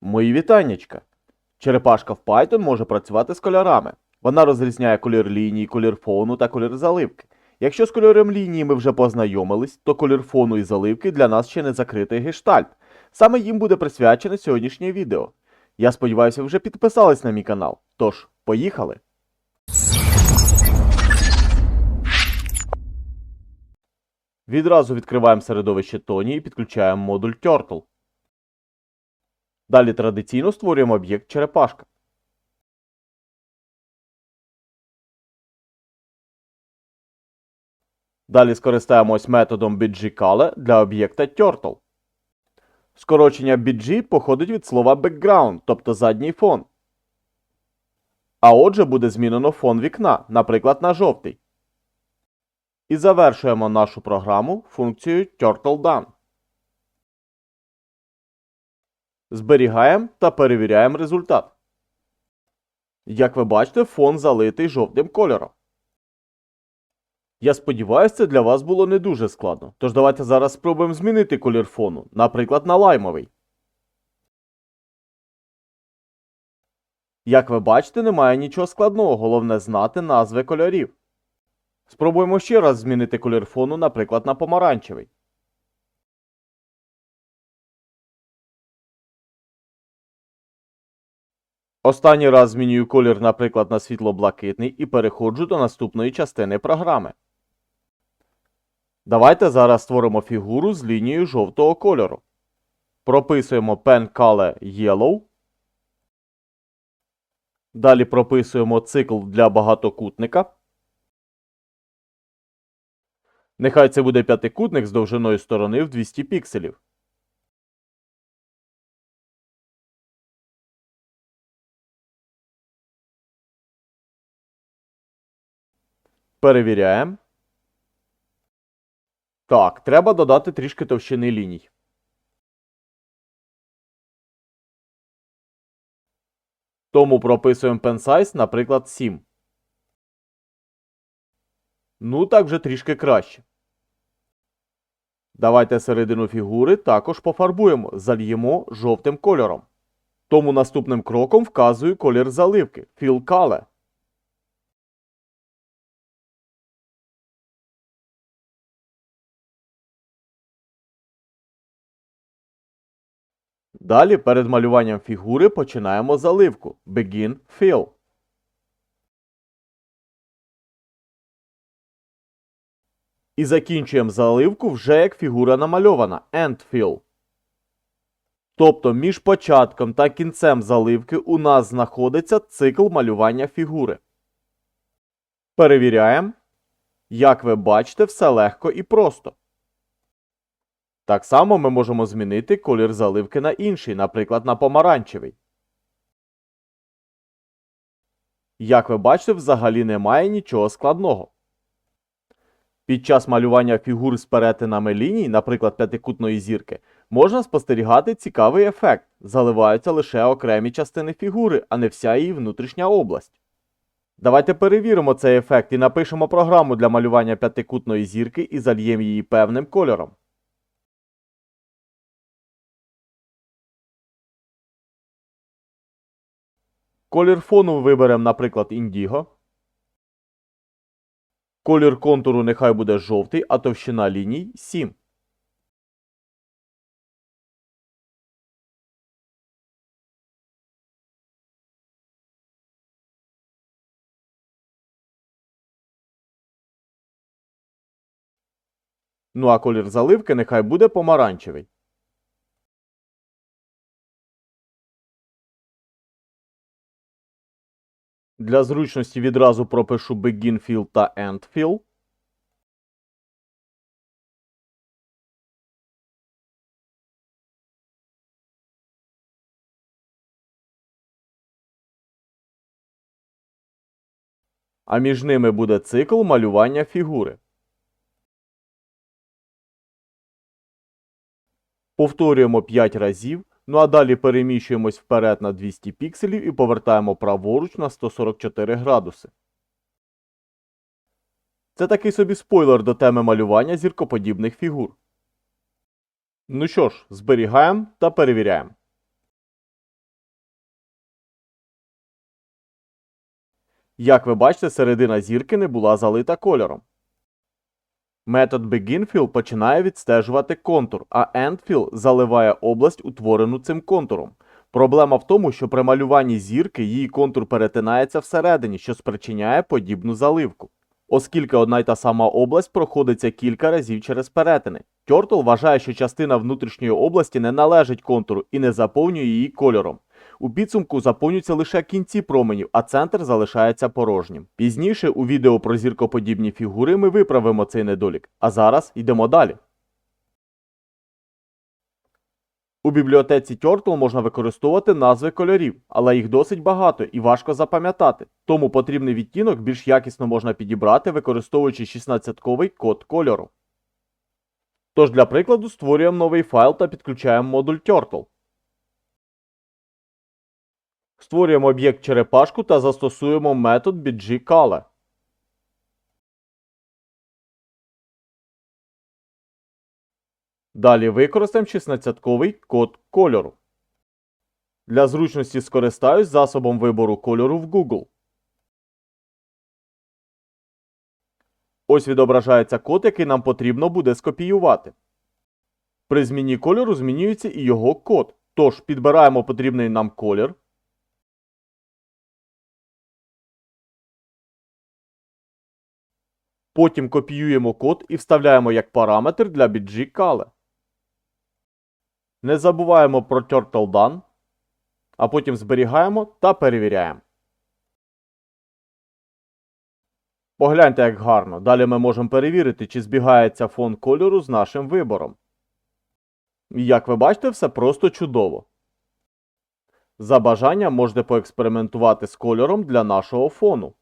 Мої вітаннячка. Черепашка в Python може працювати з кольорами. Вона розрізняє колір лінії, колір фону та колір заливки. Якщо з кольором лінії ми вже познайомились, то колір фону і заливки для нас ще не закритий гештальт. Саме їм буде присвячене сьогоднішнє відео. Я сподіваюся, ви вже підписались на мій канал. Тож, поїхали! Відразу відкриваємо середовище Тоні і підключаємо модуль Turtle. Далі традиційно створюємо об'єкт черепашка. Далі скористаємось методом BGColor для об'єкта Turtle. Скорочення BG походить від слова background, тобто задній фон. А отже буде змінено фон вікна, наприклад, на жовтий. І завершуємо нашу програму функцією TurtleDone. Зберігаємо та перевіряємо результат. Як ви бачите, фон залитий жовтим кольором. Я сподіваюся, це для вас було не дуже складно. Тож давайте зараз спробуємо змінити колір фону, наприклад, на лаймовий. Як ви бачите, немає нічого складного, головне знати назви кольорів. Спробуємо ще раз змінити колір фону, наприклад, на помаранчевий. Останній раз змінюю колір, наприклад, на світло-блакитний і переходжу до наступної частини програми. Давайте зараз створимо фігуру з лінією жовтого кольору. Прописуємо Pen Color Yellow. Далі прописуємо цикл для багатокутника. Нехай це буде п'ятикутник з довжиною сторони в 200 пікселів. Перевіряємо. Так, треба додати трішки товщини ліній. Тому прописуємо pen size, наприклад, 7. Ну, так вже трішки краще. Давайте середину фігури також пофарбуємо, зальємо жовтим кольором. Тому наступним кроком вказую колір заливки Fill Color. Далі перед малюванням фігури починаємо заливку Begin Fill. І закінчуємо заливку вже як фігура намальована End Fill. Тобто між початком та кінцем заливки у нас знаходиться цикл малювання фігури. Перевіряємо. Як ви бачите, все легко і просто. Так само ми можемо змінити колір заливки на інший, наприклад, на помаранчевий. Як ви бачите, взагалі немає нічого складного. Під час малювання фігур з перетинами ліній, наприклад, п'ятикутної зірки, можна спостерігати цікавий ефект. Заливаються лише окремі частини фігури, а не вся її внутрішня область. Давайте перевіримо цей ефект і напишемо програму для малювання п'ятикутної зірки і зальємо її певним кольором. Колір фону виберемо, наприклад, індіго. Колір контуру нехай буде жовтий, а товщина ліній 7. Ну а колір заливки нехай буде помаранчевий. Для зручності відразу пропишу Begin Fill та End Fill. А між ними буде цикл малювання фігури. Повторюємо 5 разів. Ну а далі переміщуємось вперед на 200 пікселів і повертаємо праворуч на 144 градуси. Це такий собі спойлер до теми малювання зіркоподібних фігур. Ну що ж, зберігаємо та перевіряємо. Як ви бачите, середина зірки не була залита кольором. Метод BeginFill починає відстежувати контур, а EndFill заливає область, утворену цим контуром. Проблема в тому, що при малюванні зірки її контур перетинається всередині, що спричиняє подібну заливку. Оскільки одна й та сама область проходиться кілька разів через перетини. Turtle вважає, що частина внутрішньої області не належить контуру і не заповнює її кольором. У підсумку заповнюються лише кінці променів, а центр залишається порожнім. Пізніше у відео про зіркоподібні фігури ми виправимо цей недолік. А зараз йдемо далі. У бібліотеці Turtle можна використовувати назви кольорів, але їх досить багато і важко запам'ятати, тому потрібний відтінок більш якісно можна підібрати, використовуючи 16-ковий код кольору. Тож для прикладу створюємо новий файл та підключаємо модуль Turtle. Створюємо об'єкт черепашку та застосуємо метод BGColor. Далі використаємо 16-ковий код кольору. Для зручності скористаюсь засобом вибору кольору в Google. Ось відображається код, який нам потрібно буде скопіювати. При зміні кольору змінюється і його код. Тож підбираємо потрібний нам колір. Потім копіюємо код і вставляємо як параметр для BG-Color. Не забуваємо про Turtle Done, а потім зберігаємо та перевіряємо. Погляньте, як гарно. Далі ми можемо перевірити, чи збігається фон кольору з нашим вибором. Як ви бачите, все просто чудово. За бажанням можете поекспериментувати з кольором для нашого фону.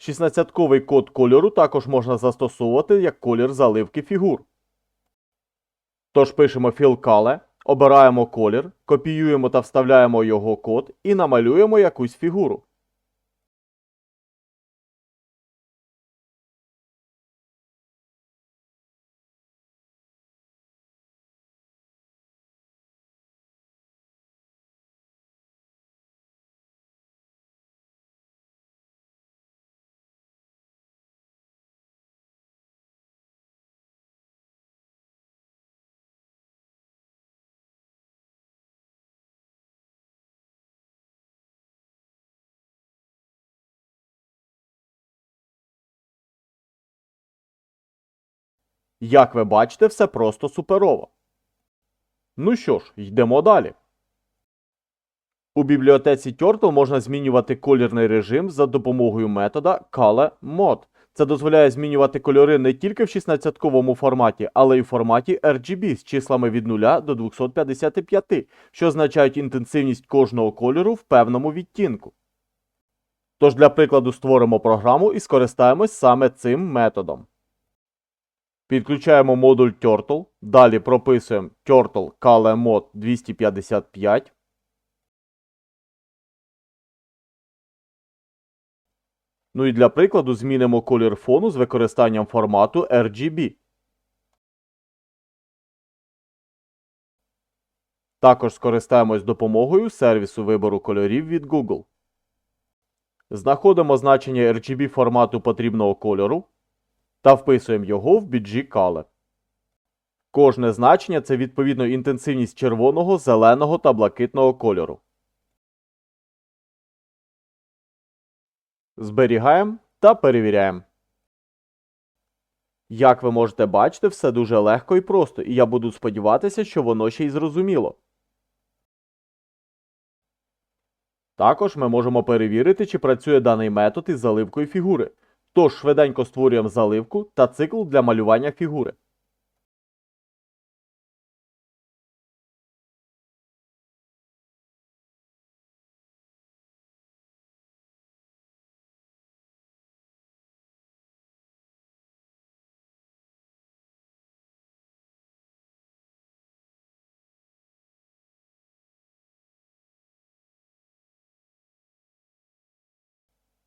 16-ковий код кольору також можна застосовувати як колір заливки фігур. Тож пишемо Color, обираємо колір, копіюємо та вставляємо його код і намалюємо якусь фігуру. Як ви бачите, все просто суперово. Ну що ж, йдемо далі. У бібліотеці Turtle можна змінювати колірний режим за допомогою метода Color Mode. Це дозволяє змінювати кольори не тільки в 16-ковому форматі, але й в форматі RGB з числами від 0 до 255, що означають інтенсивність кожного кольору в певному відтінку. Тож для прикладу створимо програму і скористаємось саме цим методом. Підключаємо модуль Turtle, далі прописуємо Turtle CalorMode 255. Ну і для прикладу змінимо колір фону з використанням формату RGB. Також скористаємось допомогою сервісу вибору кольорів від Google. Знаходимо значення RGB формату потрібного кольору та вписуємо його в BG Color. Кожне значення це відповідно інтенсивність червоного, зеленого та блакитного кольору. Зберігаємо та перевіряємо. Як ви можете бачити, все дуже легко і просто, і я буду сподіватися, що воно ще й зрозуміло. Також ми можемо перевірити, чи працює даний метод із заливкою фігури. Тож швиденько створюємо заливку та цикл для малювання фігури.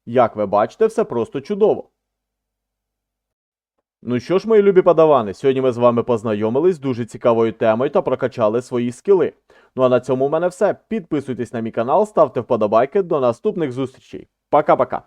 Як ви бачите, все просто чудово. Ну що ж, мої любі подавани, сьогодні ми з вами познайомились з дуже цікавою темою та прокачали свої скіли. Ну а на цьому в мене все. Підписуйтесь на мій канал, ставте вподобайки. До наступних зустрічей. Пока-пока.